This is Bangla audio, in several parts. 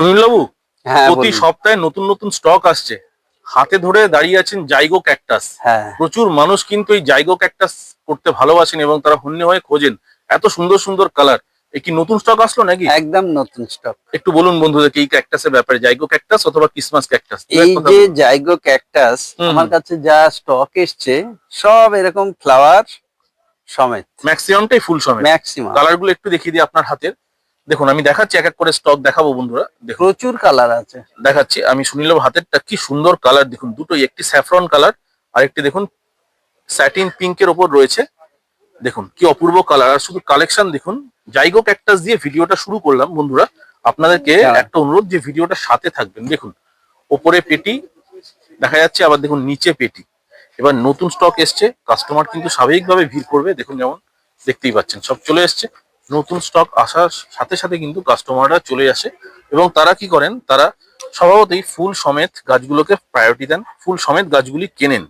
সুনীল বাবু হ্যাঁ প্রতি সপ্তাহে নতুন নতুন স্টক আসছে। হাতে ধরে দাঁড়িয়ে আছেন জাইগো ক্যাকটাস প্রচুর মানুষ কিন্তু এই জাইগো ক্যাকটাস করতে ভালোবাসেন এবং তারা হন্যে হয়ে খোঁজেন। এত সুন্দর সুন্দর কালার কি নতুন স্টক আসলো নাকি? একদম নতুন স্টক একটু বলুন বন্ধুদেরকে এই ক্যাকটাসের ব্যাপারে জাইগো ক্যাকটাস অথবা ক্রিসমাস ক্যাকটাস এই যে জাইগো ক্যাকটাস আমার কাছে যা স্টক এসছে সব এরকম ফ্লাওয়ার সমেত। ম্যাক্সিমামটাই ফুল সময় ম্যাক্সিমাম কালারগুলো একটু দেখিয়ে দিই আপনার হাতের। দেখুন আমি দেখাচ্ছি এক এক করে স্টক দেখাবো বন্ধুরা। দেখুন। প্রচুর কালার আছে। দেখাচ্ছি আমি সুনীল হাতেরটা কি সুন্দর কালার দেখুন দুটোই একটি স্যাফরন কালার আর একটি দেখুন স্যাটিন পিঙ্কের ওপর রয়েছে। দেখুন কি অপূর্ব কালার আর শুধু কালেকশন দেখুন জাইগো ক্যাকটাস দিয়ে ভিডিওটা শুরু করলাম বন্ধুরা। আপনাদেরকে হ্যাঁ। একটা অনুরোধ যে ভিডিওটা সাথে থাকবেন। দেখুন ওপরে পেটি দেখা যাচ্ছে আবার দেখুন নিচে পেটি। এবার নতুন স্টক এসছে কাস্টমার কিন্তু স্বাভাবিকভাবে ভিড় করবে দেখুন যেমন দেখতেই পাচ্ছেন। সব চলে এসছে। নতুন স্টক আসার সাথে সাথে কিন্তু কাস্টমাররা চলে আসে এবং তারা কি করেন? তারা স্বভাবতই ফুল সমেত গাছগুলোকে প্রায়োরিটি দেন ফুল সমেত গাছগুলি কেনেন।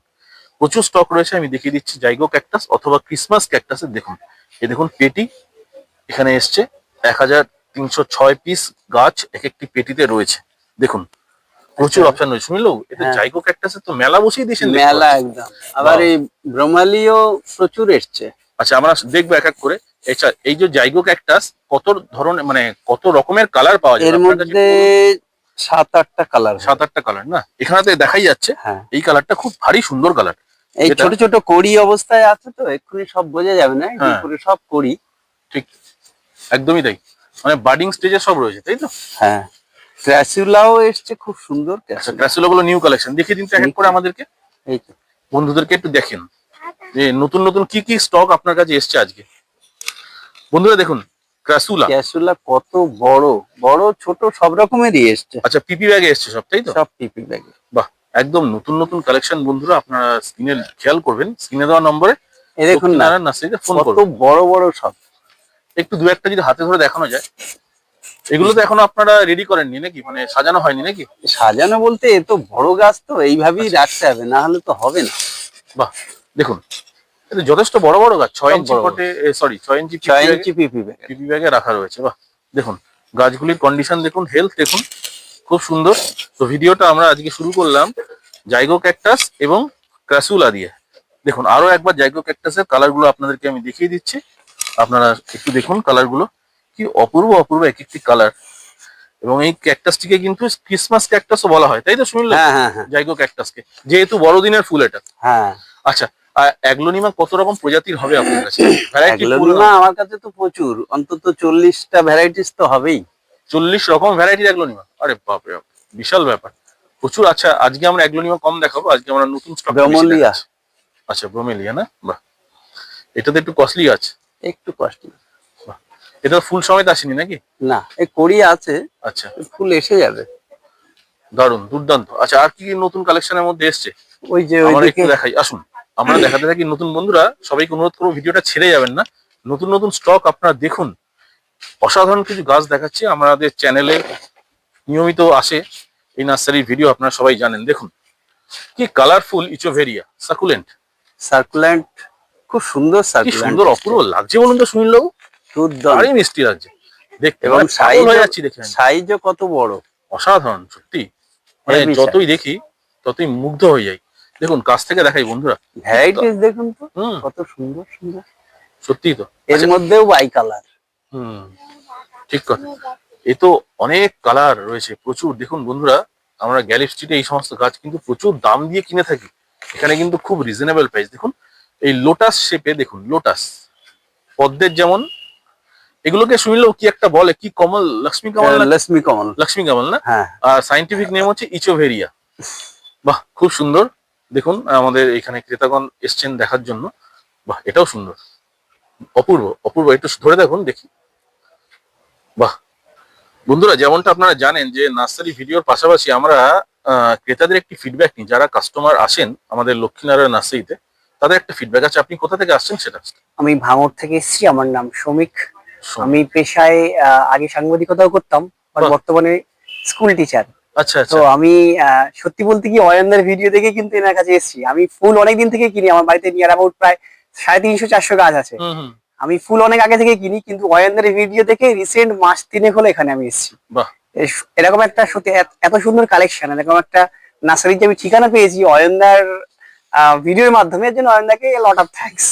প্রচুর স্টক রয়েছে আমি দেখিয়ে দিচ্ছি জাইগো ক্যাকটাস অথবা ক্রিসমাস ক্যাকটাসের দেখুন। এ দেখুন পেটি এখানে এসছে এক হাজার তিনশো ছয় পিস গাছ এক একটি পেটিতে রয়েছে। দেখুন প্রচুর আচ্ছা। অপশন রয়েছে শুনলো এটা হ্যাঁ। জাইগো ক্যাকটাসের তো মেলা বসিয়ে দিয়েছেন মেলা একদম। আবার এই ব্রহ্মালিও প্রচুর এসছে। আচ্ছা আমরা দেখব এক এক করে। আচ্ছা এই যে জাইগো ক্যাকটাস কত ধরনের মানে কত রকমের কালার পাওয়া যায়? এর মধ্যে সাত আটটা কালার সাত আটটা কালার না? এখানে তো দেখাই যাচ্ছে হ্যাঁ। এই কালারটা খুব ভারী সুন্দর কালার এই ছোট ছোট কড়ি অবস্থায় আছে তো এক্ষুনি সব বোঝা যাবে না হ্যাঁ। উপরে সব কড়ি। ঠিক একদমই তাই। মানে বার্ডিং স্টেজে সব রয়েছে তাই তো? হ্যাঁ। ক্র্যাসুলাও এসছে খুব সুন্দর ক্র্যাসুলা গুলো নিউ কালেকশন দেখিয়ে দিন তো এক এক করে আমাদেরকে। এই তো। বন্ধুদেরকে একটু দেখেন। যে নতুন নতুন কি কি স্টক আপনার কাছে এসছে আজকে? বন্ধুরা দেখুন ক্রাসুলা ক্র্যাসুলা কত বড় বড় ছোট সব রকমেরই এসছে। আচ্ছা পিপি ব্যাগে এসছে সব তাই তো? সব পিপি ব্যাগে। বাহ একদম নতুন নতুন কালেকশন বন্ধুরা আপনারা স্ক্রিনে খেয়াল করবেন স্ক্রিনে দেওয়া নম্বরে। এই দেখুন না নার্সারিতে ফোন কত বড় বড় সব। একটু দু একটা যদি হাতে ধরে দেখানো যায়। এগুলো তো এখনও আপনারা রেডি করেননি নাকি? মানে সাজানো হয়নি নাকি? সাজানো বলতে এ তো বড় গাছ তো এইভাবেই আচ্ছা। রাখতে হবে না হলে তো হবে না। বাহ দেখুন এটা যথেষ্ট বড় বড় গাছ ছয় ইঞ্চি। ফটে সরি ছয় ইঞ্চি ছয় ইঞ্চি পিপি ব্যাগে। পিপি ব্যাগে রাখা রয়েছে বাহ। দেখুন গাছগুলির কন্ডিশন দেখুন হেলথ দেখুন খুব সুন্দর। তো ভিডিওটা আমরা আজকে শুরু করলাম জাইগো ক্যাকটাস এবং ক্রাসুলা দিয়ে। দেখুন আরও একবার জাইগো ক্যাকটাসের কালারগুলো আপনাদেরকে আমি দেখিয়ে দিচ্ছি। আপনারা একটু দেখুন কালারগুলো কি অপূর্ব অপূর্ব এক একটি কালার এবং এই ক্যাকটাসটিকে কিন্তু ক্রিসমাস ক্যাকটাসও বলা হয় তাই তো শুনলাম হ্যাঁ হ্যাঁ হ্যাঁ। জাইগো ক্যাকটাসকে যেহেতু বড়দিনের ফুল এটা। হ্যাঁ। আচ্ছা অ্যাগ্লোনিমা কত রকম প্রজাতির হবে আপনার কাছে? ভ্যারাইটি আমার কাছে তো প্রচুর। অন্তত চল্লিশটা ভ্যারাইটিস তো হবেই। চল্লিশ রকম ভ্যারাইটির অ্যাগ্লোনিমা? আরে বাপরে বাপ, বিশাল ব্যাপার। প্রচুর আচ্ছা আজকে আমরা অ্যাগ্লোনিমা কম দেখাবো। আজকে আমরা নতুন স্টক ব্রহ্মলিয়া। আচ্ছা ব্রোমেলিয়া না? বাহ। এটাতে একটু কস্টলি আছে। একটু কষ্ট এটা ফুল সমেত আসেনি নাকি? না এই কড়ি আছে। আচ্ছা। ফুল এসে যাবে। দারুণ দুর্দান্ত। আচ্ছা আর কি নতুন কালেকশনের মধ্যে এসছে? ওই যে একটু দেখাই। আসুন। আমরা দেখাতে থাকি নতুন বন্ধুরা সবাইকে অনুরোধ করব ভিডিওটা ছেড়ে যাবেন না। নতুন নতুন স্টক আপনারা দেখুন। অসাধারণ কিছু গাছ দেখাচ্ছি আমাদের চ্যানেলে নিয়মিত আসে। এই নার্সারির ভিডিও আপনারা সবাই জানেন। দেখুন কি কালারফুল ইচোভেরিয়া সাকুলেন্ট সার্কুল্যান্ট খুব সুন্দর কি সুন্দর অপূর্ব লাগছে বলুন তো সুনীল বাবু। দুর্দান্ত। মিষ্টি লাগছে। দেখতে এবং সাইজ হয়ে যাচ্ছি দেখে। সাইজও কত বড়। অসাধারণ সত্যি। মানে যতই দেখি ততই মুগ্ধ হয়ে যাই। দেখুন কাছ থেকে দেখাই বন্ধুরা। ভ্যারাইটিস দেখুন তো কত সুন্দর সুন্দর। সত্যিই তো। এর মধ্যেও বাই কালার হুম ঠিক কথা। এ তো অনেক কালার রয়েছে প্রচুর। দেখুন বন্ধুরা আমরা গ্যালি স্ট্রিটে এই সমস্ত গাছ কিন্তু প্রচুর দাম দিয়ে কিনে থাকি। এখানে কিন্তু খুব রিজনেবল প্রাইস দেখুন এই লোটাস শেপে দেখুন লোটাস পদ্মের যেমন এগুলোকে শুনলো কি একটা বলে? কি কমল? লক্ষ্মী কমল লক্ষ্মী কমল। লক্ষ্মী কমল না? হ্যাঁ। আর সাইন্টিফিক নেম হচ্ছে ইচোভেরিয়া বাহ খুব সুন্দর। দেখুন আমাদের এখানে ক্রেতাগণ এসছেন দেখার জন্য। বাহ এটাও সুন্দর। অপূর্ব অপূর্ব একটু ধরে দেখুন দেখি। বাহ বন্ধুরা যেমনটা আপনারা জানেন যে নার্সারি ভিডিওর পাশাপাশি আমরা ক্রেতাদের একটি ফিডব্যাক নিই। যারা কাস্টমার আসেন আমাদের লক্ষ্মীনারায়ণ নার্সারিতে তাদের একটা ফিডব্যাক আছে। আপনি কোথা থেকে আসছেন সেটা? আমি ভাঙড় থেকে এসেছি আমার নাম শ্রমিক। আমি পেশায় আগে সাংবাদিকতাও করতাম আর বর্তমানে স্কুল টিচার আচ্ছা তো আচ্ছা। আমি সত্যি বলতে কি অয়নদার ভিডিও দেখে কিন্তু এনার কাছে এসেছি। আমি ফুল অনেকদিন থেকে কিনি আমার বাড়িতে নিয়ার অ্যাবাউট প্রায় সাড়ে তিনশো চারশো গাছ আছে। আমি ফুল অনেক আগে থেকে কিনি কিন্তু অয়নদার ভিডিও দেখে রিসেন্ট মাস তিনেক হলো এখানে আমি এসেছি। বাহ। এরকম একটা সত্যি এত- সুন্দর কালেকশন এরকম একটা নার্সারির যে আমি ঠিকানা পেয়েছি অয়নদার ভিডিওর মাধ্যমে এর জন্য অয়নদাকে লট অফ থ্যাঙ্কস.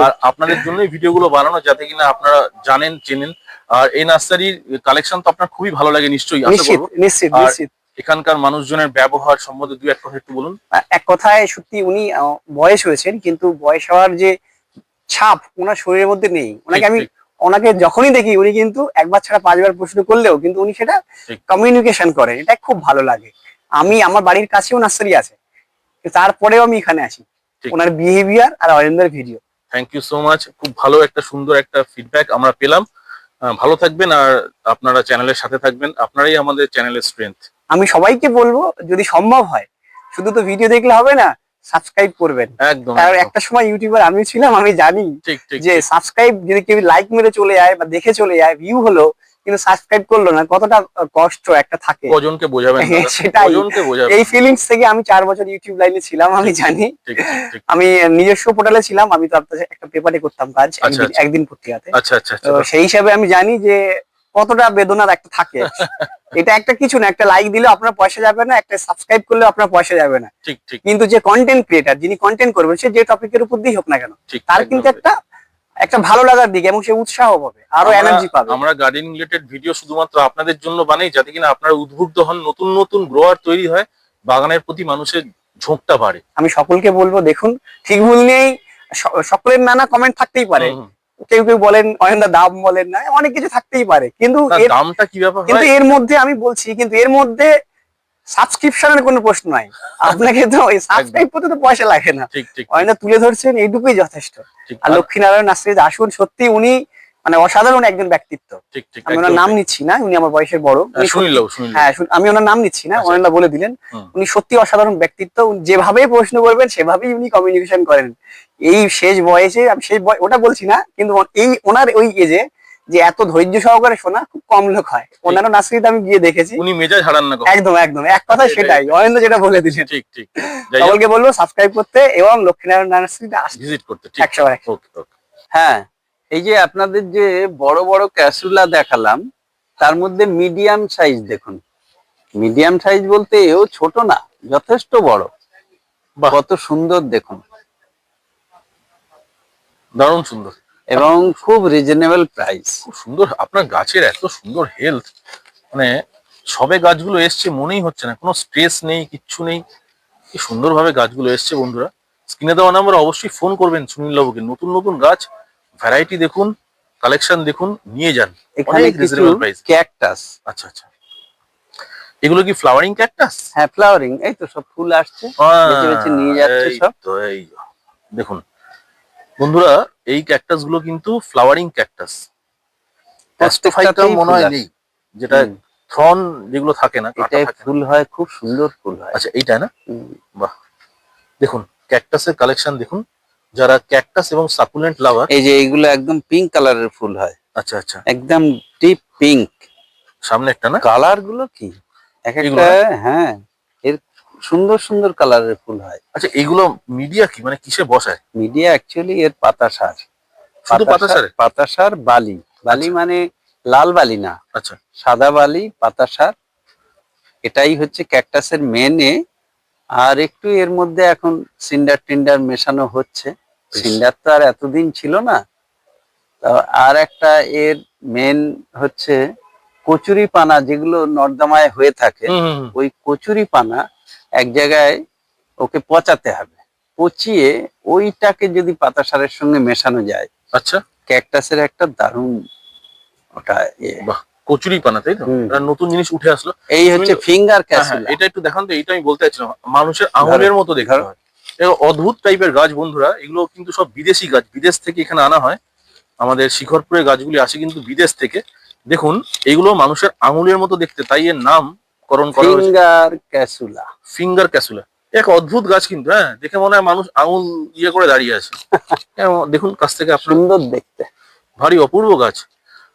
আর আপনাদের জন্যই ভিডিওগুলো বানানো যাতে কিনা আপনারা জানেন চেনেন। আর এই নার্সারির কালেকশন তো আপনার খুবই ভালো লাগে নিশ্চয়ই আশা নিশ্চিত নিশ্চিত নিশ্চিত। এখানকার মানুষজনের ব্যবহার সম্বন্ধে দু এক কথা একটু বলুন। এক কথায় সত্যি উনি বয়স হয়েছেন কিন্তু বয়স হওয়ার যে ছাপ ওনার শরীরের মধ্যে নেই। ওনাকে আমি ওনাকে যখনই দেখি উনি কিন্তু একবার ছাড়া পাঁচবার প্রশ্ন করলেও কিন্তু উনি সেটা কমিউনিকেশন করেন। এটা খুব ভালো লাগে। আমি আমার বাড়ির কাছেও নার্সারি আছে। তারপরেও আমি এখানে আসি ওনার বিহেভিয়ার আর অরিন্দর video thank you so much খুব ভালো একটা সুন্দর একটা ফিডব্যাক আমরা পেলাম। ভালো থাকবেন আর আপনারা চ্যানেলের সাথে থাকবেন। আপনারাই আমাদের চ্যানেলের স্ট্রেংথ আমি সবাইকে বলব যদি সম্ভব হয় শুধু তো ভিডিও দেখলে হবে না সাবস্ক্রাইব করবেন। একদম কারণ একটা সময় ইউটিউবার আমি ছিলাম আমি জানি যে সাবস্ক্রাইব যদি কেউ লাইক মেরে চলে যায় বা দেখে চলে যায় ভিউ হলো কিন্তু সাবস্ক্রাইব করল না কতটা কষ্ট একটা থাকে। কজনকে বোঝাবেন? সেটাই। কজনকে বোঝাবেন। এই ফিলিংস থেকে আমি চার বছর ইউটিউব লাইনে ছিলাম আমি জানি। আমি নিজস্ব পোর্টালে ছিলাম আমি তো আপনার একটা পেপারে করতাম কাজ আচ্ছা, একদিন- আচ্ছা। একদিন পত্রিকাতে। আচ্ছা আচ্ছা আচ্ছা। তো সেই হিসাবে আমি জানি যে কতটা বেদনার একটা থাকে। এটা একটা কিছু না একটা লাইক দিলে আপনার পয়সা যাবে না একটা সাবস্ক্রাইব করলে আপনার পয়সা যাবে না। ঠিক ঠিক। কিন্তু যে কন্টেন্ট ক্রিয়েটার যিনি কন্টেন্ট করবেন সে যে টপিকের উপর দিয়ে হোক না কেন তার কিন্তু একটা একটা ভালো লাগার দিক এবং সে উৎসাহ পাবে আরও এনার্জি পাবে। আমরা গার্ডেনিং রিলেটেড ভিডিও শুধুমাত্র আপনাদের জন্য বানাই যাতে কিনা আপনারা উদ্বুদ্ধ হন নতুন নতুন গ্রোয়ার তৈরি হয় বাগানের প্রতি মানুষের ঝোঁকটা বাড়ে। আমি সকলকে বলব দেখুন ঠিক ভুল স- সকলের নানা কমেন্ট থাকতেই পারে। কেউ কেউ বলেন অয়নদা দাম বলেন না অনেক কিছু থাকতেই পারে। কিন্তু দামটা কি ব্যাপার কিন্তু এর মধ্যে আমি বলছি কিন্তু এর মধ্যে সাবস্ক্রিপশনের কোনো প্রশ্ন নাই। আপনাকে তো ওই সাবস্ক্রাইব করতে তো পয়সা লাগে না। ঠিক তুলে ধরছেন এইটুকুই যথেষ্ট। আর লক্ষ্মীনারায়ণ নার্সারিতে আসুন সত্যি উনি মানে অসাধারণ একজন ব্যক্তিত্ব। আমি ওনার নাম নিচ্ছি না উনি আমার বয়সের বড়। হ্যাঁ, হ্যাঁ আমি ওনার নাম নিচ্ছি না আচ্ছা। অনন্দা বলে দিলেন। উনি সত্যি অসাধারণ ব্যক্তিত্ব উনি যেভাবে প্রশ্ন করবেন সেভাবেই উনি কমিউনিকেশন করেন। এই শেষ বয়সে আমি শেষ বয়- ওটা বলছি না কিন্তু এই ওনার ওই এজে যে এত ধৈর্য সহকারে শোনা খুব কম লোক হয়। অন্যান্য নার্সারিতে আমি গিয়ে দেখেছি। উনি মেজাজ হারান না একদম একদম। এক কথা সেটাই অরেন্দ্র যেটা বলে দিলেন। ঠিক ঠিক। সকলকে বলব সাবস্ক্রাইব করতে এবং লক্ষ্মীনারায়ণ নার্সারিতে আসতে। ভিজিট করতে ঠিক। একশো। বার ওকে ওকে হ্যাঁ এই যে আপনাদের যে বড় বড় ক্যাসুলা দেখালাম তার মধ্যে মিডিয়াম সাইজ দেখুন। মিডিয়াম সাইজ বলতে এও ছোট না যথেষ্ট বড়। কত সুন্দর দেখুন। দারুণ সুন্দর। এবং খুব রিজনেবল প্রাইস খুব সুন্দর আপনার গাছের এত সুন্দর হেলথ মানে সবে গাছগুলো এসছে মনেই হচ্ছে না কোনো স্ট্রেস নেই কিচ্ছু নেই। কি সুন্দরভাবে গাছগুলো এসছে বন্ধুরা। স্ক্রিনে দেওয়া নাম্বার অবশ্যই ফোন করবেন সুনীল বাবুকে নতুন নতুন গাছ ভ্যারাইটি দেখুন কালেকশন দেখুন নিয়ে যান। এখানে রিজনেবল প্রাইস ক্যাকটাস আচ্ছা আচ্ছা। এগুলো কি ফ্লাওয়ারিং ক্যাকটাস হ্যাঁ ফ্লাওয়ারিং এই তো সব ফুল আসছে বেছে বেছে নিয়ে যাচ্ছে সব। তো এই দেখুন বন্ধুরা এই ক্যাকটাসগুলো কিন্তু ফ্লাওয়ারিং ক্যাকটাস অ্যাস্টোফাইটা মনে হয় নেই যেটা থ্রন যেগুলো থাকে না এটাই ফুল হয় খুব সুন্দর ফুল হয়। আচ্ছা এইটা না? বাহ। দেখুন ক্যাকটাসের কালেকশন দেখুন। যারা ক্যাকটাস এবং সাকুলেন্ট লাভার এই যে এইগুলো একদম পিঙ্ক কালারের ফুল হয়। আচ্ছা আচ্ছা। একদম ডিপ পিঙ্ক সামনে একটা না? কালারগুলো কি? এক একটা হ্যাঁ। সুন্দর সুন্দর কালারের ফুল হয়। আচ্ছা এগুলো মিডিয়া কি? মানে কিসে বসায়? মিডিয়া অ্যাকচুয়ালি এর পাতা সার। শুধু পাতা সারে পাতা সার বালি। বালি মানে লাল বালি না। আচ্ছা। সাদা বালি পাতা সার। এটাই হচ্ছে ক্যাকটাসের মেনে আর একটু এর মধ্যে এখন সিন্ডার টিন্ডার মেশানো হচ্ছে। সিন্ডার তো আর এতদিন ছিল না। আর একটা এর মেন হচ্ছে কচুরি পানা যেগুলো নর্দমায় হয়ে থাকে। ওই কচুরি পানা এক জায়গায় ওকে পচাতে হবে। পচিয়ে ওইটাকে যদি পাতা সারের সঙ্গে মেশানো যায় আচ্ছা। ক্যাকটাসের একটা দারুণ ওটা ইয়ে। বাহ কচুরি পানা তাই তো? নতুন জিনিস উঠে আসলো। এই হচ্ছে ফিঙ্গার হ্যাঁ, হ্যাঁ, ক্যাসুলা এটা একটু দেখান তো এইটা আমি বলতে চাইছিলাম। মানুষের আঙুলের মতো। হয়। এগুলো অদ্ভুত টাইপের গাছ বন্ধুরা এগুলো কিন্তু সব বিদেশি গাছ। বিদেশ থেকে এখানে আনা হয়। আমাদের শিখরপুরের গাছগুলি আসে কিন্তু বিদেশ থেকে। দেখুন এগুলো মানুষের আঙুলের মতো দেখতে তাই এর নাম করণ করা ফিঙ্গার ক্যাসুলা ফিঙ্গার ক্যাসুলা এক অদ্ভুত গাছ কিন্তু হ্যাঁ? দেখে মনে হয় মানুষ আঙুল ইয়ে করে দাঁড়িয়ে আছে। হ্যাঁ, দেখুন কাছ থেকে সুন্দর দেখতে। ভারী অপূর্ব গাছ।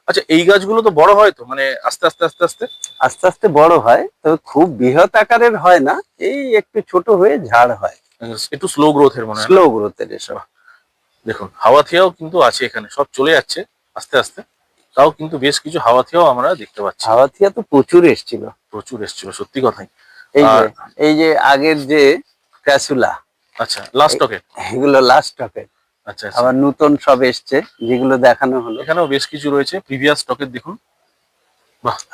আচ্ছা এই গাছগুলো তো বড় হয় তো? মানে আস্তে আস্তে আস্তে আস্তে? আস্তে আস্তে বড় হয় তবে খুব বৃহৎ আকারের হয় না এই একটু ছোট হয়ে ঝাড় হয়। একটু স্লো গ্রোথের মনে হয়। স্লো গ্রোথের এসব। দেখুন হাওয়া থেয়াও কিন্তু আছে এখানে সব চলে যাচ্ছে আস্তে আস্তে। তাও কিন্তু বেশ কিছু হাওয়াথিয়াও আমরা দেখতে পাচ্ছি। হাওয়াথিয়া তো প্রচুর এসছিল। প্রচুর এসেছিল সত্যি কথাই। এই যে এই যে আগের যে ক্যাসুলা আচ্ছা লাস্ট স্টকে এগুলো লাস্ট আচ্ছা আচ্ছা। আবার নতুন সব এসছে যেগুলো দেখানো হলো। এখানেও বেশ কিছু রয়েছে প্রিভিয়াস স্টকের দেখুন।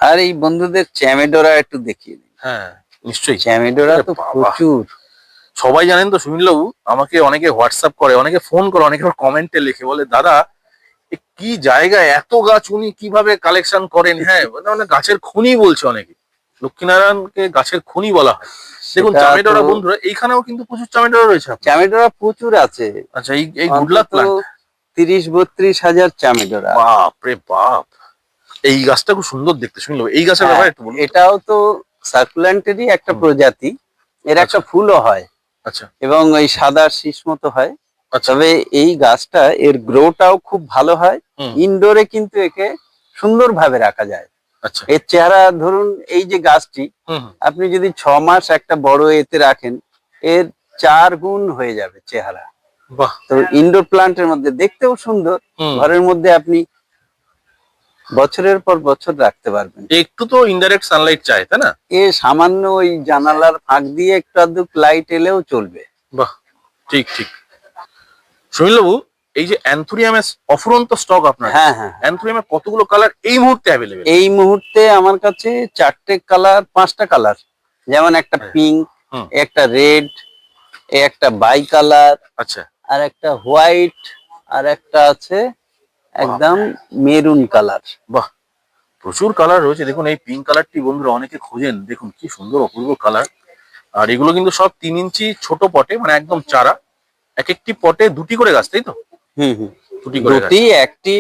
আর এই বন্ধুদের চ্যামেডোরা একটু দেখিয়ে দিন হ্যাঁ নিশ্চয়ই। চ্যামেডোরা তো প্রচুর। সবাই জানেন তো সুনীলবাবু আমাকে অনেকে হোয়াটসঅ্যাপ করে অনেকে ফোন করে অনেকে কমেন্টে লিখে বলে দাদা কি জায়গায় এত গাছ উনি কীভাবে কালেকশন করেন? হ্যাঁ মানে গাছের খনি বলছে অনেকে। লক্ষ্মীনারায়ণকে গাছের খনি বলা হয়। দেখুন চামেডোরা বন্ধুরা এইখানেও কিন্তু প্রচুর চামেডোরা রয়েছে। চ্যামেডোরা প্রচুর আছে। আচ্ছা এই এই গুডলাক প্লান্ট তিরিশ বত্রিশ হাজার চামেডোরা। বাপ রে বাপ! এই গাছটা খুব সুন্দর দেখতে শুনলো এই গাছের হ্যাঁ, ব্যাপারে একটু বলুন এটাও তো সার্কুলেন্টেরই একটা প্রজাতি। এর একটা ফুলও হয়। আচ্ছা। এবং ওই সাদা শীষ মতো হয়। আচ্ছা তবে এই গাছটা এর গ্রোটাও খুব ভালো হয়। ইনডোরে কিন্তু একে সুন্দরভাবে রাখা যায়। আচ্ছা। এর চেহারা ধরুন এই যে গাছটি আপনি যদি ছ মাস একটা বড় এতে রাখেন এর চার গুণ হয়ে যাবে চেহারা। বাহ। তো ইনডোর প্লান্টের মধ্যে দেখতেও সুন্দর। ঘরের মধ্যে আপনি বছরের পর বছর রাখতে পারবেন। একটু তো ইনডাইরেক্ট সানলাইট চাই তাই না? এ সামান্য ওই জানালার ফাঁক দিয়ে একটু আধটু লাইট এলেও চলবে। বাহ ঠিক ঠিক। সুনীলবাবু এই যে অ্যান্থুরিয়ামের অফুরন্ত স্টক আপনার হ্যাঁ হ্যাঁ। অ্যান্থুরিয়ামের কতগুলো কালার এই মুহূর্তে অ্যাভেলেবেল এই মুহূর্তে আমার কাছে চারটে কালার পাঁচটা কালার যেমন একটা হ্যাঁ। পিঙ্ক একটা রেড একটা বাই কালার আচ্ছা। আর একটা হোয়াইট আর একটা আছে একদম মেরুন কালার বাহ। প্রচুর কালার রয়েছে। দেখুন এই পিঙ্ক কালারটি বন্ধুরা অনেকে খোঁজেন। দেখুন কি সুন্দর অপূর্ব কালার আর এগুলো কিন্তু সব তিন ইঞ্চি ছোট পটে মানে একদম চারা। এক একটি পটে দুটি করে গাছ তাই তো? হুম হুম। দুটি করে গাছ। দুটি একটি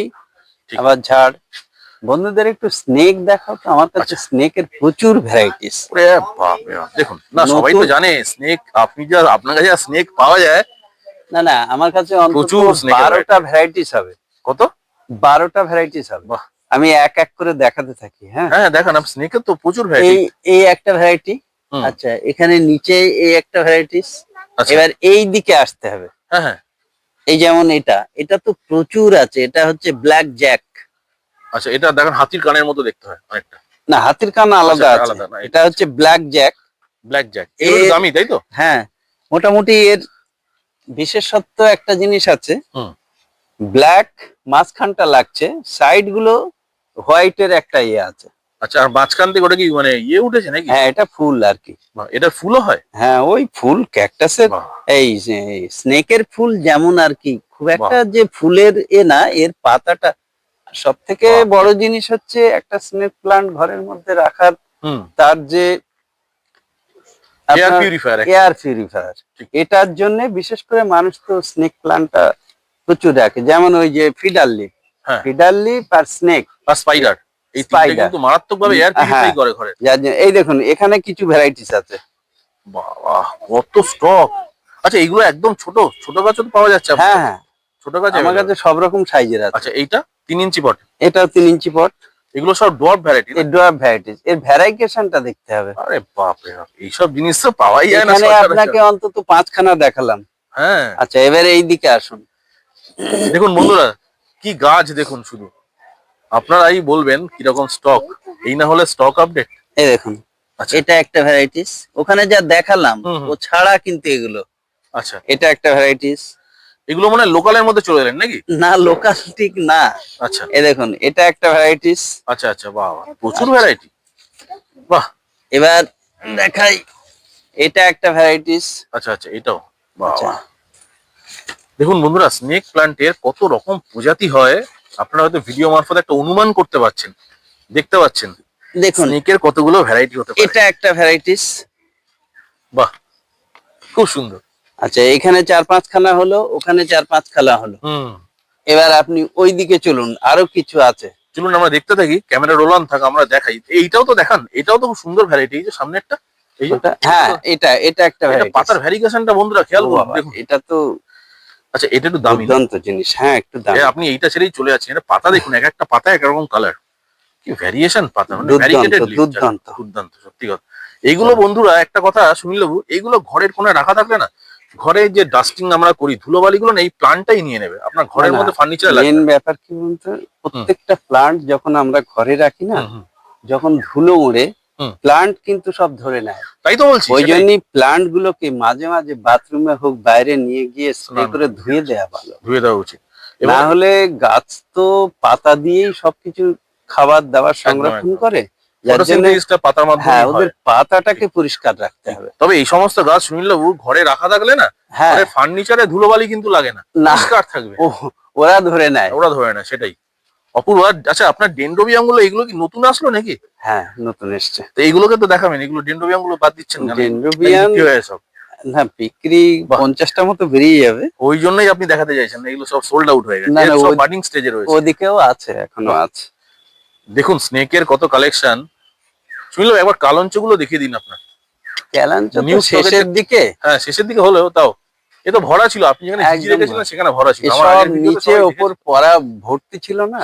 ঠিক। আবার ঝাড়। বন্ধুদের একটু স্নেক দেখাও তো আমার কাছে আচ্ছা। স্নেকের প্রচুর ভ্যারাইটিস ওরে বাপ রে বাপ। দেখুন না সবাই তো নতুন- জানে স্নেক আপনি যা আপনার কাছে স্নেক পাওয়া যায় না না আমার কাছে অন্তত প্রচুর snake এর বারোটা ভ্যারাইটিস হবে। কত? বারোটা ভ্যারাইটিস হবে। বাহ। আমি এক এক করে দেখাতে থাকি হ্যাঁ? হ্যাঁ দেখান আপনি স্নেকের তো প্রচুর এই ভ্যারাইটি এই একটা ভ্যারাইটি আচ্ছা এখানে নিচে এই একটা ভ্যারাইটিস এবার এই দিকে আসতে হবে। হ্যাঁ হ্যাঁ। এই যেমন এটা এটা তো প্রচুর আছে এটা হচ্ছে ব্ল্যাক জ্যাক আচ্ছা এটা দেখেন হাতির কানের মতো দেখতে হয় অনেকটা না হাতির কান আলাদা আচ্ছা, আছে। এটা হচ্ছে ব্ল্যাক জ্যাক ব্ল্যাক জ্যাক এর- দামি তাই তো? হ্যাঁ মোটামুটি এর বিশেষত্ব একটা জিনিস আছে। হুম। ব্ল্যাক মাঝখানটা লাগছে সাইডগুলো হোয়াইটের একটা ইয়ে আছে। আচ্ছা আর মাঝখান থেকে ওটা কি মানে ইয়ে উঠেছে নাকি? হ্যাঁ এটা ফুল আর কি। এটার ফুলও হয়? হ্যাঁ ওই ফুল ক্যাকটাসের এই স্নেকের ফুল যেমন আর কি খুব একটা যে ফুলের এ না এর পাতাটা সব থেকে বড় জিনিস হচ্ছে একটা স্নেক প্লান্ট ঘরের মধ্যে রাখার তার যে এয়ার পিউরিফায়ার এয়ার পিউরিফায়ার এটার জন্য বিশেষ করে মানুষ তো স্নেক প্লান্টটা প্রচুর রাখে। যেমন ওই যে ফিডার লিপ। হ্যাঁ। ফিডার লিপ আর স্নেক। আর স্পাইডার। এই তিনটে. কিন্তু মারাত্মকভাবে এয়ার পিউরিফাই হ্যাঁ। করে ঘরে। এই দেখুন এখানে কিছু ভ্যারাইটিস আছে। বাবা কত স্টক আচ্ছা এগুলো একদম ছোট ছোট গাছও তো পাওয়া যাচ্ছে হ্যাঁ হ্যাঁ। ছোট গাছ আমার কাছে সব রকম সাইজের আছে। আচ্ছা এইটা? তিন ইঞ্চি পট এটাও তিন ইঞ্চি পট এগুলো সব ডোয়ার্ফ ভ্যারাইটি এর ডোয়ার ভ্যারাইটিস এর ভ্যারাইকেশনটা দেখতে হবে। আরে বাপ রে বাপ এইসব জিনিস তো পাওয়াই যায় না এখানে আপনাকে অন্তত পাঁচখানা দেখালাম। হ্যাঁ। আচ্ছা এবারে এই দিকে আসুন। দেখুন বন্ধুরা কি গাছ দেখুন শুধু। আপনারাই বলবেন কীরকম স্টক এই না হলে স্টক আপডেট এই দেখুন আচ্ছা। এটা একটা ভ্যারাইটিস ওখানে যা দেখালাম। ও ছাড়া কিন্তু এগুলো। আচ্ছা। এটা একটা ভ্যারাইটিস এগুলো মানে লোকালের মধ্যে চলে এলেন নাকি? না লোকাল ঠিক না। আচ্ছা। এ দেখুন এটা একটা ভ্যারাইটিস আচ্ছা আচ্ছা বাহ বাহ, প্রচুর ভ্যারাইটি বাহ। এবার দেখাই এটা একটা ভ্যারাইটিস আচ্ছা আচ্ছা এটাও। বাহ আচ্ছা। বাহ। দেখুন বন্ধুরা স্নেক প্লান্টের কত রকম প্রজাতি হয়। আপনারা হয়তো ভিডিও মারফত একটা অনুমান করতে পারছেন দেখতে পাচ্ছেন। দেখুন। স্নেকের কতগুলো ভ্যারাইটি হতে পারে। এটা একটা ভ্যারাইটিস বাহ খুব সুন্দর। আচ্ছা এখানে চার পাঁচ খানা হলো ওখানে চার পাঁচখানা হলো। হুম। এবার আপনি ওই দিকে চলুন আরও কিছু আছে। চলুন আমরা দেখতে থাকি ক্যামেরা রোল অন থাক আমরা দেখাই। এইটাও তো দেখান এটাও তো খুব সুন্দর ভ্যারাইটি এই যে সামনেরটা এই যে হ্যাঁ এটা এটা একটা পাতার ভ্যারিগেশনটা বন্ধুরা খেয়াল করুন এটা তো আচ্ছা এটা একটু দামি না? দুর্দান্ত জিনিস হ্যাঁ একটু দামি আপনি এইটা ছেড়েই চলে যাচ্ছেন এটা পাতা দেখুন এক একটা পাতা এক রকম কালার কি ভ্যারিয়েশন পাতা মানে leaf, দুর্দান্ত। দুর্দান্ত সত্যি কথা এইগুলো বন্ধুরা একটা কথা শুনিলেবু এইগুলো ঘরের কোণে রাখা থাকলে না ঘরে যে ডাস্টিং আমরা করি ধুলোবালিগুলো না এই প্ল্যান্টটাই নিয়ে নেবে আপনার ঘরের মধ্যে ফার্নিচার লাগবে মেন ব্যাপার কি বলতো প্রত্যেকটা প্লান্ট যখন আমরা ঘরে রাখি না। যখন ধুলো উড়ে। প্লান্ট কিন্তু সব ধরে নেয়। তাই তো বলছি ওই জন্যই প্লান্ট গুলোকে মাঝে মাঝে বাথরুমে হোক বাইরে নিয়ে গিয়ে স্প্রে করে ধুয়ে দেওয়া ভালো। ধুয়ে দেওয়া উচিত। না হলে গাছ তো পাতা দিয়েই সবকিছু খাবার দাবার সংরক্ষণ করে। পাতার মাধ্যমে হ্যাঁ ওদের পাতাটাকে পরিষ্কার রাখতে হবে। তবে এই সমস্ত গাছ সুনীলবাবু ঘরে রাখা থাকলে না হ্যাঁ। ফার্নিচারে ধুলোবালি কিন্তু লাগে না। পরিষ্কার থাকবে। ওরা ধরে নেয়। ওরা ধরে না সেটাই। অপূর্ব। আচ্ছা আপনার ডেন্ড্রোবিয়ামগুলো এগুলো কি নতুন আসলো নাকি? হ্যাঁ নতুন এসছে। তো এইগুলোকে তো দেখাবেন এগুলো ডেন্ড্রোবিয়ামগুলো বাদ দিচ্ছেন সব? না বিক্রি বাহ। পঞ্চাশটা মতো বেরিয়ে যাবে। ওই জন্যই আপনি দেখাতে চাইছেন এগুলো সব সোল্ড আউট হয়ে গেছে। না, না, সব ওই- স্টেজে রয়েছে। ওদিকেও আছে এখনও আছে। দেখুন স্নেকের কত কালেকশন শুনলাম একবার কালঞ্চগুলো দেখিয়ে দিন আপনার। ক্যালাঞ্চ শেষের দিকে। হ্যাঁ শেষের দিকে হলেও তাও। এ তো ভরা ছিল আপনি যেখানে ভিজি রেখেছিলেন সেখানে ভরা ছিল। আমার নিচে ওপর ভর্তি ছিল না?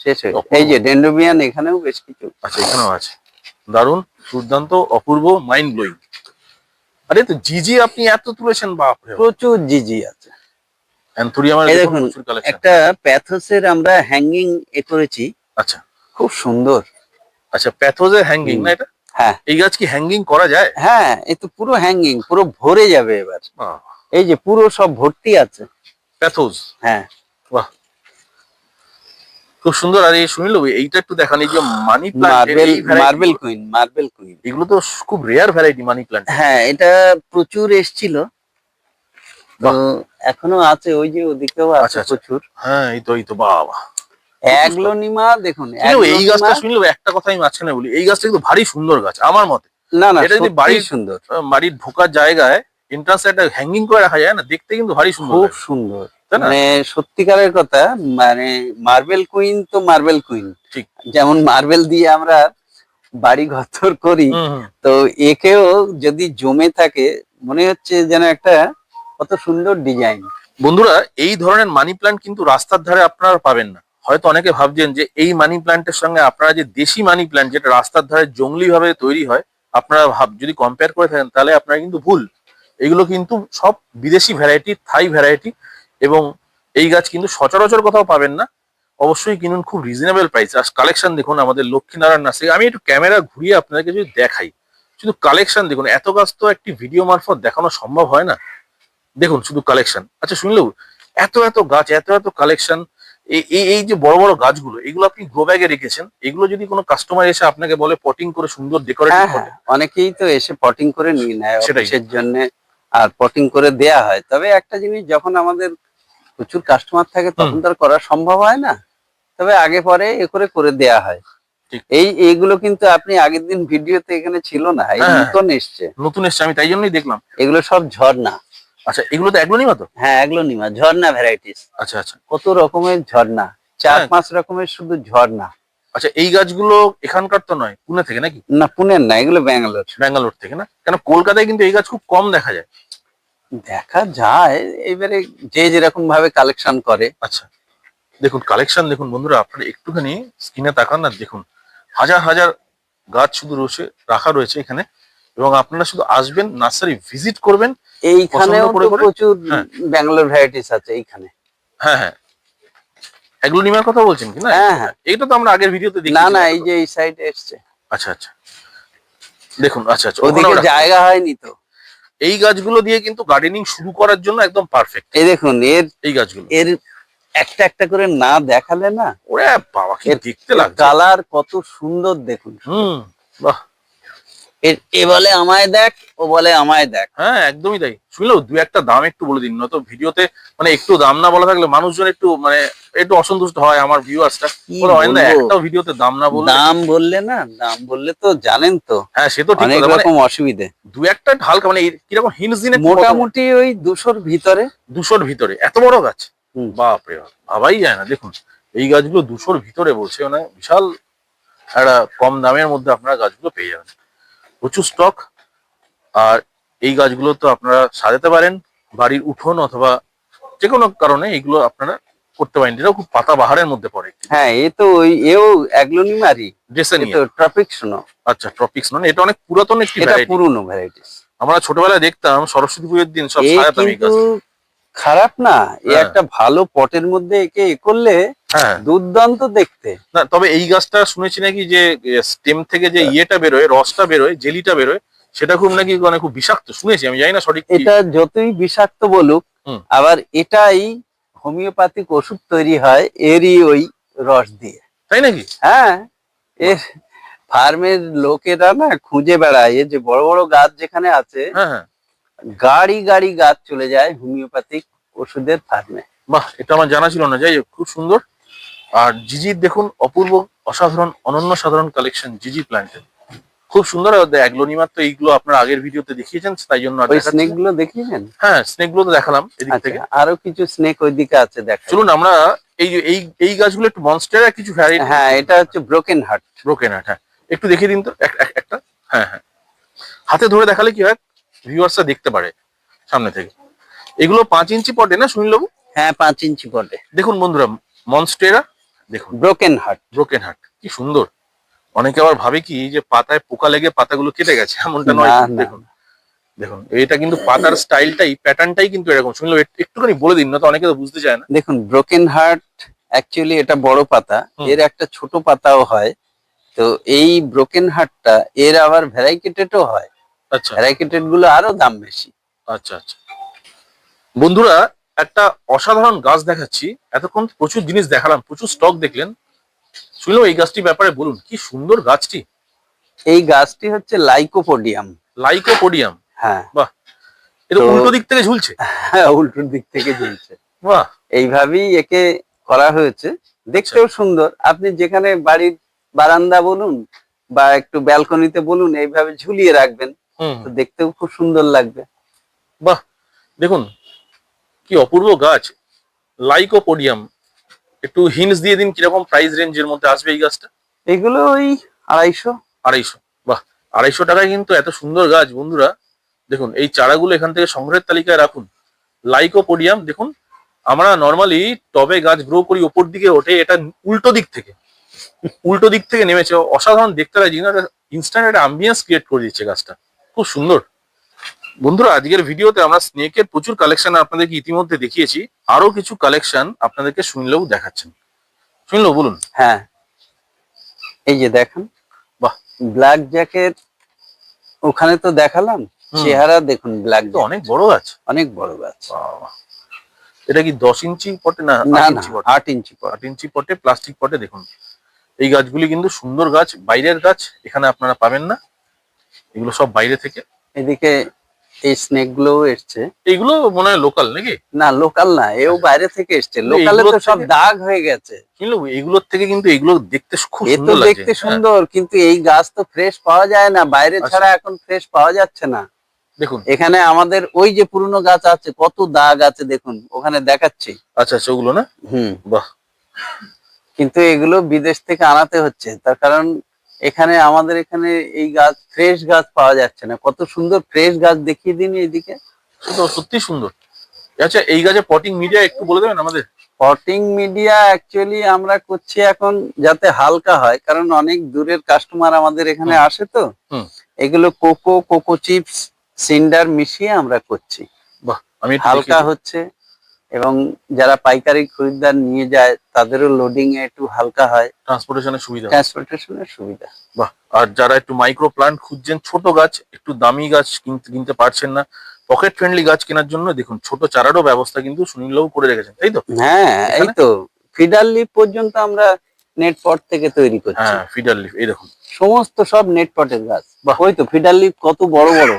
শেষ হয়ে এই যে ডেন্ড্রোবিয়ান এখানেও বেশ কিছু। আচ্ছা এখানেও আছে। দারুণ দুর্দান্ত অপূর্ব মাইন্ড ব্লোয়িং আরে তো জিজি আপনি এত তুলেছেন বাপ রে প্রচুর জিজি আছে। অ্যান্থুরিয়ামের দেখুন একটা প্যাথোসের আমরা হ্যাঙ্গিং এ করেছি। আচ্ছা। খুব সুন্দর। আচ্ছা প্যাথোজের হ্যাঙ্গিং না এটা? হ্যাঁ। এই গাছ কি হ্যাঙ্গিং করা যায়? হ্যাঁ এ তো পুরো হ্যাঙ্গিং পুরো ভরে যাবে এবার। এই যে পুরো সব ভর্তি আছে। প্যাথোজ হ্যাঁ। বাহ। খুব সুন্দর। আর এই শুনিল এইটা একটু দেখান এই যে money plant marble marble queen marble queen এগুলো তো খুব রেয়ার ভ্যারাইটি মানি প্লান্ট হ্যাঁ এটা প্রচুর এসছিল। এখনও আছে ওই যে ওদিকেও আচ্ছা, আছে আচ্ছা। প্রচুর। হ্যাঁ এই তো এই তো বাবা অ্যাগ্লোনিমা দেখুন এই গাছটা শুনলেও একটা কথা আমি মাঝখানে বলি এই গাছটা কিন্তু ভারী সুন্দর গাছ আমার মতে। না না এটা যদি বাড়ির- সুন্দর। বাড়ির ঢোকার জায়গায় এন্ট্রান্স একটা হ্যাঙ্গিং করে রাখা যায় না দেখতে কিন্তু ভারী সুন্দর খুব সুন্দর। মানে সত্যিকারের কথা মানে মার্বেল কুইন তো মার্বেল কুইন ঠিক। যেমন মার্বেল দিয়ে আমরা বাড়ি ঘর করি। তো একেও যদি জমে থাকে মনে হচ্ছে যেন একটা কত সুন্দর ডিজাইন বন্ধুরা এই ধরনের মানি প্ল্যান্ট কিন্তু রাস্তার ধারে আপনারা পাবেন না। হয়তো অনেকে ভাবছেন যে এই মানি প্ল্যান্টের সঙ্গে আপনারা যে দেশি মানি প্ল্যান্ট যেটা রাস্তার ধারে জঙ্গলি ভাবে তৈরি হয় আপনারা ভাব যদি কম্পেয়ার করে থাকেন তাহলে আপনারা কিন্তু ভুল। এগুলো কিন্তু সব বিদেশি ভ্যারাইটি থাই ভ্যারাইটি এবং এই গাছ কিন্তু সচরাচর কোথাও পাবেন না। অবশ্যই কিনুন খুব রিজনেবল প্রাইস আর কালেকশন দেখুন আমাদের লক্ষ্মীনারায়ণ নার্সারি। আমি একটু ক্যামেরা ঘুরিয়ে আপনাদেরকে যদি দেখাই শুধু কালেকশন দেখুন এত গাছ তো একটি ভিডিও মারফত দেখানো সম্ভব হয় না। দেখুন শুধু কালেকশন আচ্ছা শুনলেও এত এত গাছ এত এত কালেকশন এই এই যে বড় বড় গাছগুলো এগুলো আপনি গ্রো ব্যাগে রেখেছেন। এগুলো যদি কোনো কাস্টমার এসে আপনাকে বলে পটিং করে সুন্দর হ্যাঁ ডেকোরেটিভ হ্যাঁ অনেকেই তো এসে পটিং করে নিয়ে নেয় সেটাই। জন্য। আর পটিং করে দেয়া হয়। তবে একটা জিনিস যখন আমাদের প্রচুর কাস্টমার থাকে তখন তো আর করা সম্ভব হয় না। তবে আগে পরে এ করে করে দেয়া হয়। ঠিক। এই এইগুলো কিন্তু আপনি আগের দিন ভিডিওতে এখানে ছিল না। এই হ্যাঁ। নতুন এসছে। নতুন এসছে আমি তাই জন্যই দেখলাম। এগুলো সব ঝর্ণা। আচ্ছা এগুলো তো এগুলো নিমা তো? হ্যাঁ এগুলো নিমা ঝর্ণা ভ্যারাইটিস আচ্ছা আচ্ছা। কত রকমের ঝর্ণা। চার হ্যাঁ। পাঁচ রকমের শুধু ঝর্ণা। আচ্ছা এই গাছগুলো এখানকার তো নয় পুনে থেকে নাকি? না পুনের না এগুলো ব্যাঙ্গালোর। ব্যাঙ্গালোর থেকে না? কেন কলকাতায় কিন্তু এই গাছ খুব কম দেখা যায়। দেখা যায় এবারে যে যেরকম ভাবে কালেকশন করে। আচ্ছা দেখুন কালেকশন দেখুন বন্ধুরা আপনারা একটুখানি স্ক্রিনে তাকান না দেখুন হাজার হাজার গাছ শুধু রয়েছে রাখা রয়েছে এখানে এবং আপনারা শুধু আসবেন নার্সারি ভিজিট করবেন করে? প্রচুর। ব্যাঙ্গালোর ভ্যারাইটিস আছে এইখানে। হ্যাঁ হ্যাঁ। এগুলো নিমার কথা বলছেন কি না? হ্যাঁ, হ্যাঁ। এইটা তো আমরা আগের ভিডিওতে দেখি না না এই যে এই সাইডে এসছে। আচ্ছা আচ্ছা। দেখুন আচ্ছা আচ্ছা ওদিকে জায়গা হয়নি তো। এই গাছগুলো দিয়ে কিন্তু গার্ডেনিং শুরু করার জন্য একদম পারফেক্ট এই দেখুন এর এই গাছগুলো। এর একটা একটা করে না দেখালে না ওরে বাবা কি দেখতে লাগে কালার কত সুন্দর দেখুন। হুম বাহ। এ বলে আমায় দেখ ও বলে আমায় দেখ। হ্যাঁ একদমই তাই। শুনলেও দু একটা দাম একটু বলে দিন নয়তো ভিডিওতে মানে একটু দাম না বলা থাকলে মানুষজন একটু মানে একটু অসন্তুষ্ট হয় আমার ভিউয়ার্সটা ওরা হয় না? একটাও ভিডিওতে দাম না বললে দাম বললে না দাম বললে তো জানেন তো। হ্যাঁ সে তো ঠিক অনেক মানে রকম অসুবিধে। দু একটা হালকা মানে কীরকম হিন্স দিনে মোটামুটি ওই দুশোর ভিতরে। দুশোর ভিতরে এত বড় গাছ? বাপ ভাবাই যায় না। দেখুন এই গাছগুলো দুশোর ভিতরে বলছে মানে বিশাল একটা কম দামের মধ্যে আপনারা গাছগুলো পেয়ে যাবেন। প্রচুর স্টক আর এই গাছগুলো তো আপনারা সাজাতে পারেন বাড়ির উঠোন অথবা যে কোনো কারণে এগুলো আপনারা করতে পারেন। এটাও খুব পাতা বাহারের মধ্যে পড়ে হ্যাঁ এ তো ওই এও অ্যাগ্লোনিমারি। ড্রেসেনিয়া। এ নিয়ে ট্রপিক শোনো আচ্ছা ট্রপিক্স নো এটা অনেক পুরাতন একটি এটা ভ্যারাইটি পুরনো ভ্যারাইটিস আমরা ছোটবেলায় দেখতাম সরস্বতী পুজোর দিন সব সাজাতাম এই গাছ। খারাপ না এ হ্যাঁ। একটা ভালো পটের মধ্যে একে এ করলে হ্যাঁ। দুর্দান্ত দেখতে। না তবে এই গাছটা শুনেছি নাকি যে স্টেম থেকে যে ইয়েটা বেরোয় রসটা বেরোয় জেলিটা বেরোয় সেটা খুব নাকি মানে খুব বিষাক্ত শুনেছি আমি জানি না সঠিক এটা যতই বিষাক্ত বলুক আবার এটাই হোমিওপ্যাথিক ওষুধ তৈরি হয় এরই ওই রস দিয়ে। তাই নাকি? হ্যাঁ এর ফার্মের লোকেরা না খুঁজে বেড়ায় এই যে বড় বড় গাছ যেখানে আছে হ্যাঁ হ্যাঁ। গাড়ি গাড়ি গাছ চলে যায় হোমিওপ্যাথিক ওষুধের ফার্মে বাহ এটা আমার জানা ছিল না। যাই হোক খুব সুন্দর। আর জিজির দেখুন অপূর্ব অসাধারণ অনন্য সাধারণ কালেকশন জিজি প্ল্যান্টের খুব সুন্দর অ্যাগ্লোনিমার তো এইগুলো আপনার আগের ভিডিওতে দেখিয়েছেন তাই জন্য আর ওই স্নেকগুলো দেখিয়েছেন? হ্যাঁ স্নেকগুলো তো দেখালাম এদিক থেকে। আচ্ছা আরও কিছু স্নেক ওইদিকে আছে দেখ চলুন আমরা এই যে এই এই গাছগুলো একটু মনস্টার আর কিছু ভ্যারাইটি হ্যাঁ এটা হচ্ছে ব্রোকেন হার্ট ব্রোকেন হার্ট হ্যাঁ। একটু দেখিয়ে দিন তো এক- এক- একটা। হ্যাঁ হ্যাঁ। হাতে ধরে দেখালে কি হয়? ভিউয়ার্সরা দেখতে পারে সামনে থেকে। এগুলো পাঁচ ইঞ্চি পটে না সুনীলবাবু? হ্যাঁ পাঁচ ইঞ্চি পটে। দেখুন বন্ধুরা মনস্টেরা দেখুন। ব্রোকেন হার্ট ব্রোকেন হার্ট কি সুন্দর। অনেকে আবার ভাবে কি যে পাতায় পোকা লেগে পাতাগুলো কেটে গেছে এমনটা নয়। দেখুন দেখুন এটা কিন্তু পাতার স্টাইলটাই প্যাটার্নটাই কিন্তু এরকম। শুনলো একটুখানি বলে দিন না তো অনেকে তো বুঝতে চায় না। দেখুন ব্রোকেন হার্ট অ্যাকচুয়ালি এটা বড় পাতা। এর একটা ছোট পাতাও হয়। তো এই ব্রোকেন হার্টটা এর আবার ভ্যারাইকেটেডও হয়। আচ্ছা। ভ্যারাইকেটেডগুলো আরও দাম বেশি। আচ্ছা আচ্ছা। বন্ধুরা একটা অসাধারণ গাছ দেখাচ্ছি। এতক্ষণ প্রচুর জিনিস দেখালাম প্রচুর স্টক দেখলেন। শুনলো এই গাছটির ব্যাপারে বলুন কি সুন্দর গাছটি। এই গাছটি হচ্ছে লাইকোপোডিয়াম লাইকোপোডিয়াম হ্যাঁ। এটা উল্টো দিক থেকে ঝুলছে? হ্যাঁ, উল্টোর দিক থেকে ঝুলছে। বাহ। এইভাবেই একে করা হয়েছে। দেখতেও সুন্দর। আপনি যেখানে বাড়ির বারান্দা বলুন বা একটু ব্যালকনিতে বলুন এইভাবে ঝুলিয়ে রাখবেন। তো দেখতেও খুব সুন্দর লাগবে। বাহ! দেখুন কি অপূর্ব গাছ। লাইকোপোডিয়াম। একটু হিন্টস দিয়ে দিন কীরকম প্রাইস রেঞ্জের মধ্যে আসবে এই গাছটা? এগুলো ওই আড়াইশো। আড়াইশো। বাহ! আড়াইশো টাকায় কিন্তু এত সুন্দর গাছ বন্ধুরা। দেখুন এই চারাগুলো এখান থেকে সংগ্রহের তালিকায় রাখুন। লাইকোপোডিয়াম দেখুন আমরা নর্মালি টবে গাছ গ্রো করি ওপর দিকে ওঠে এটা উল্টো দিক থেকে। উল্টো দিক থেকে নেমেছে। অসাধারণ দেখতে লাগছে। ইনস্ট্যান্ট একটা আম্বিয়েন্স ক্রিয়েট করে দিচ্ছে গাছটা। খুব সুন্দর। বন্ধুরা আজকের ভিডিওতে আমরা স্নেকের প্রচুর কালেকশন আপনাদেরকে ইতিমধ্যে দেখিয়েছি। আরও কিছু কালেকশন আপনাদেরকে শুনলেও দেখাচ্ছেন। শুনলো বলুন। হ্যাঁ। এই যে দেখেন। বাহ। ব্ল্যাক জ্যাকেট ওখানে তো দেখালাম। চেহারা দেখুন ব্ল্যাক তো অনেক বড় গাছ। অনেক বড় গাছ। এটা কি দশ ইঞ্চি পটে না আট ইঞ্চি পটে? আট ইঞ্চি পর আট ইঞ্চি পটে প্লাস্টিক পটে দেখুন। এই গাছগুলি কিন্তু সুন্দর গাছ বাইরের গাছ এখানে আপনারা পাবেন না। এগুলো সব বাইরে থেকে? এদিকে এই স্নেক গুলোও এসছে। এইগুলো মনে হয় লোকাল নাকি? না লোকাল না এও বাইরে থেকে এসছে। লোকালে তো সব দাগ হয়ে গেছে। কিন্তু এগুলোর থেকে কিন্তু এগুলো দেখতে খুব সুন্দর লাগছে দেখতে হ্যাঁ, সুন্দর কিন্তু এই গাছ তো ফ্রেশ পাওয়া যায় না বাইরে আচ্ছা। ছাড়া এখন ফ্রেশ পাওয়া যাচ্ছে না। দেখুন। এখানে আমাদের ওই যে পুরনো গাছ আছে কত দাগ আছে দেখুন ওখানে দেখাচ্ছি। আচ্ছা আচ্ছা ওগুলো না? হুম। বাহ। কিন্তু এগুলো বিদেশ থেকে আনাতে হচ্ছে তার কারণ এখানে আমাদের এখানে এই গাছ ফ্রেশ গাছ পাওয়া যাচ্ছে না। কত সুন্দর ফ্রেশ গাছ দেখিয়ে দিন এইদিকে তো সত্যি সুন্দর। আচ্ছা এই গাছে পটিং মিডিয়া একটু বলে দেবেন আমাদের? পটিং মিডিয়া অ্যাকচুয়ালি আমরা করছি এখন যাতে হালকা হয় কারণ অনেক দূরের কাস্টমার আমাদের এখানে আসে তো। এগুলো কোকো কোকো চিপস সিন্ডার মিশিয়ে আমরা করছি। বাহ আমি হালকা হচ্ছে। এবং যারা পাইকারি খরিদ্দার নিয়ে যায় তাদেরও লোডিং এ একটু হালকা হয়। ট্রান্সপোর্টেশনের সুবিধা। ট্রান্সপোর্টেশনের সুবিধা। বাহ আর যারা একটু মাইক্রো প্লান্ট খুঁজছেন ছোট গাছ একটু দামি গাছ কিনতে কিনতে পারছেন না পকেট ফ্রেন্ডলি গাছ কেনার জন্য দেখুন ছোট চারারও ব্যবস্থা কিন্তু সুনীলবাবু করে রেখেছেন তাই তো? হ্যাঁ এই তো ফিডার লিপ পর্যন্ত আমরা নেট পট থেকে তৈরি করছি। হ্যাঁ ফিডার লিফ এই দেখুন। সমস্ত সব নেট পটের গাছ। বাহ। ওই তো ফিডার লিপ কত বড় বড়।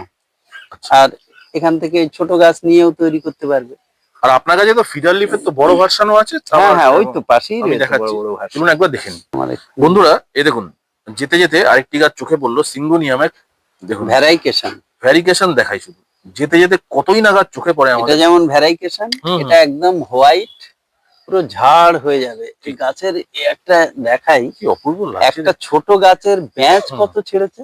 আচ্ছা। আর এখান থেকে ছোট গাছ নিয়েও তৈরি করতে পারবে। আর আপনার কাছে তো ফিডার লিফের তো বড় ভার্সানও আছে হ্যাঁ হ্যাঁ ওই তো পাশেই দেখাচ্ছি। চলুন একবার দেখেন বন্ধুরা এ দেখুন যেতে যেতে আরেকটি গাছ চোখে পড়ল সিঙ্গোনিয়ামের দেখুন। ভ্যারাইকেশন ভ্যারিকেশন দেখাই শুধু। যেতে যেতে কতই না গাছ চোখে পড়ে আমাদের। যেমন ভ্যারাইকেশন। এটা একদম হোয়াইট পুরো ঝাড় হয়ে যাবে। এই গাছের একটা দেখাই কি অপূর্ব লাগছে। একটা ছোট গাছের ব্যাঁচ। কত ছেড়েছে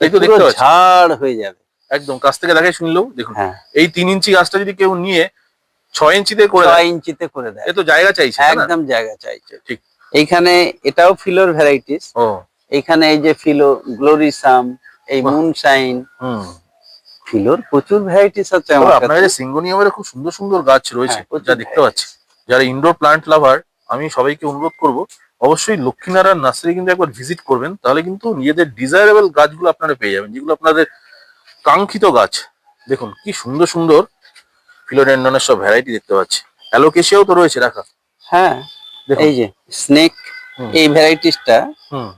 এই তো দেখতে ঝাড় হয়ে যাবে। একদম কাছ থেকে দেখাই শুনলেও দেখুন। হ্যাঁ। এই তিন ইঞ্চি গাছটা যদি কেউ নিয়ে ছয় ইঞ্চিতে করে ছয় ইঞ্চিতে করে দেয়। এ তো জায়গা চাইছে একদম জায়গা চাইছে। ঠিক। এইখানে এটাও ফিলোর ভ্যারাইটিস। ও। এইখানে এই যে ফিলো গ্লোরিসাম এই। মুনশাইন ফিলোর প্রচুর ভ্যারাইটিস আছে আমার আপনার কাছে সিঙ্গোনিয়ামের খুব সুন্দর সুন্দর গাছ রয়েছে হ্যাঁ, যা দেখতে পাচ্ছি। যারা ইনডোর প্লান্ট লাভার আমি সবাইকে অনুরোধ করব অবশ্যই লক্ষ্মীনারায়ণ নার্সারি কিন্তু একবার ভিজিট করবেন তাহলে কিন্তু নিজেদের ডিজায়ারেবল গাছগুলো আপনারা পেয়ে যাবেন যেগুলো আপনাদের কাঙ্ক্ষিত গাছ। দেখুন কি সুন্দর সুন্দর ফিলোডেন্ডনের সব ভ্যারাইটি দেখতে পাচ্ছি। অ্যালোকেশিয়াও তো রয়েছে রাখা। হ্যাঁ এই যে স্নেক। এই ভ্যারাইটিসটা হুম।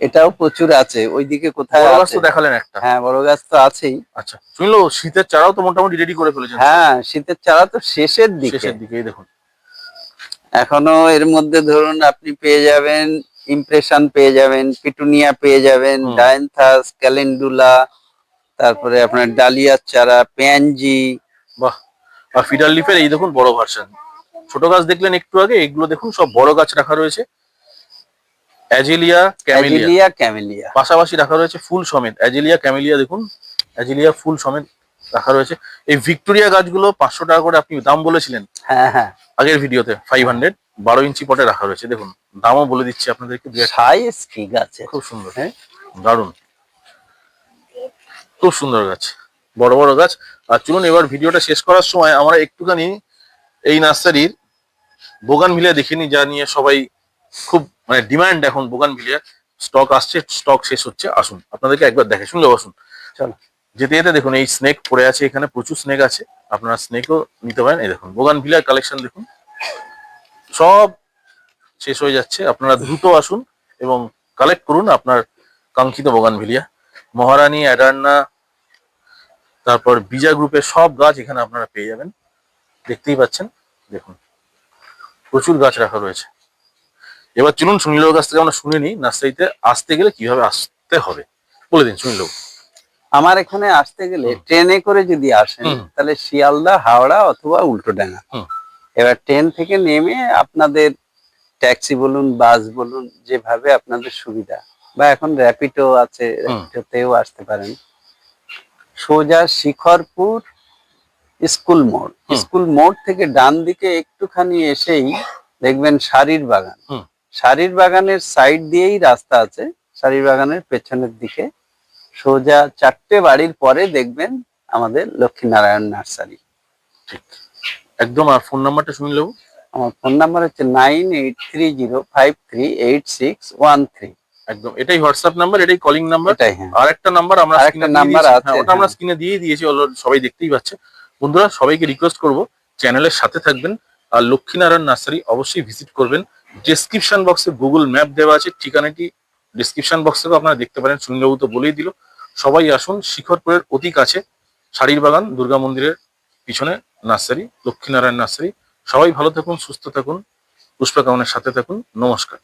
এটাও প্রচুর আছে। ওইদিকে কোথায় বড় গাছ তো দেখালেন একটা। হ্যাঁ বড় গাছ তো আছেই। আচ্ছা শুনলো শীতের চারাও তো মোটামুটি রেডি করে ফেলেছেন। হ্যাঁ শীতের চারা তো শেষের দিকে। শেষের দিকেই দেখুন। এখনও এর মধ্যে ধরুন আপনি পেয়ে যাবেন ইমপ্রেশন পেয়ে যাবেন পিটুনিয়া পেয়ে যাবেন। ডায়ান্থাস ক্যালেন্ডুলা তারপরে আপনার ডালিয়ার চারা প্যানজি বাহ। আর ফিডার লিফের এই দেখুন বড় ভার্সন ছোট গাছ দেখলেন একটু আগে এগুলো দেখুন সব বড় গাছ রাখা রয়েছে। অ্যাজেলিয়া ক্যামেলিয়া ক্যামেলিয়া পাশাপাশি রাখা রয়েছে ফুল সমেত। অ্যাজেলিয়া ক্যামেলিয়া দেখুন অ্যাজেলিয়া ফুল সমেত রাখা রয়েছে। এই ভিক্টোরিয়া গাছগুলো পাঁচশো টাকা করে আপনি দাম বলেছিলেন হ্যাঁ হ্যাঁ। আগের ভিডিওতে ফাইভ হান্ড্রেড বারো ইঞ্চি পটে রাখা রয়েছে দেখুন। দামও বলে দিচ্ছি আপনাদেরকে সাইজ ঠিক আছে খুব সুন্দর। হ্যাঁ। দারুণ। খুব সুন্দর গাছ। বড় বড় গাছ। আর চলুন এবার ভিডিওটা শেষ করার সময় আমরা একটুখানি এই নার্সারির বোগান ভিলিয়া দেখিনি যা নিয়ে সবাই খুব মানে ডিমান্ড এখন বোগান ভিলিয়া স্টক আসছে স্টক শেষ হচ্ছে আসুন আপনাদেরকে একবার দেখে শুনলে বসুন। চলো। যেতে যেতে দেখুন এই স্নেক পড়ে আছে এখানে প্রচুর স্নেক আছে আপনারা স্নেকও নিতে পারেন। এই দেখুন বোগান ভিলিয়ার কালেকশন দেখুন। সব শেষ হয়ে যাচ্ছে আপনারা দ্রুত আসুন এবং কালেক্ট করুন আপনার কাঙ্ক্ষিত বোগান ভিলিয়া। মহারানী অ্যাডার্না তারপর বিজা গ্রুপের সব গাছ এখানে আপনারা পেয়ে যাবেন। দেখতেই পাচ্ছেন দেখুন। প্রচুর গাছ রাখা রয়েছে। এবার চলুন সুনীলের কাছ থেকে আমরা শুনে নিই নার্সারিতে আসতে গেলে কীভাবে আসতে হবে। বলে দিন সুনীল আমার এখানে আসতে গেলে ট্রেনে করে যদি আসেন তাহলে শিয়ালদা হাওড়া অথবা উল্টোডাঙ্গা। এবার ট্রেন থেকে নেমে আপনাদের ট্যাক্সি বলুন বাস বলুন যেভাবে আপনাদের সুবিধা। বা এখন র্যাপিডো আছে। র্যাপিডোতেও আসতে পারেন। সোজা শিখরপুর স্কুল মোড়। স্কুল মোড় থেকে ডান দিকে একটুখানি এসেই দেখবেন শাড়ির বাগান। শাড়ির বাগানের সাইড দিয়েই রাস্তা আছে। শাড়ির বাগানের পেছনের দিকে। সোজা চারটে বাড়ির পরে দেখবেন আমাদের লক্ষ্মীনারায়ণ নার্সারি। ঠিক। একদম আর ফোন নাম্বারটা শুনে নেব আমার ফোন নাম্বার হচ্ছে nine eight three zero five three eight six one three একদম এটাই হোয়াটসঅ্যাপ নাম্বার এটাই কলিং নাম্বার হ্যাঁ। আর একটা নাম্বার আমরা number নাম্বার আছে, আছে ওটা আমরা হ্যাঁ। স্ক্রিনে দিয়ে দিয়েছি সবাই দেখতেই পাচ্ছে। বন্ধুরা সবাইকে রিকোয়েস্ট করব চ্যানেলের সাথে থাকবেন। আর লক্ষ্মীনারায়ণ নার্সারি অবশ্যই ভিজিট করবেন। ডেসক্রিপশন বক্সে গুগল ম্যাপ দেওয়া আছে ঠিকানাটি ডেসক্রিপশন বক্স থেকেও আপনারা দেখতে পারেন। সুনীলবাবু তো বলেই দিল। সবাই আসুন শিখরপুরের অতি কাছে শাড়ির বাগান দুর্গা মন্দিরের পিছনে নার্সারি লক্ষ্মীনারায়ণ নার্সারি। সবাই ভালো থাকুন সুস্থ থাকুন পুষ্পা কামনের সাথে থাকুন। নমস্কার।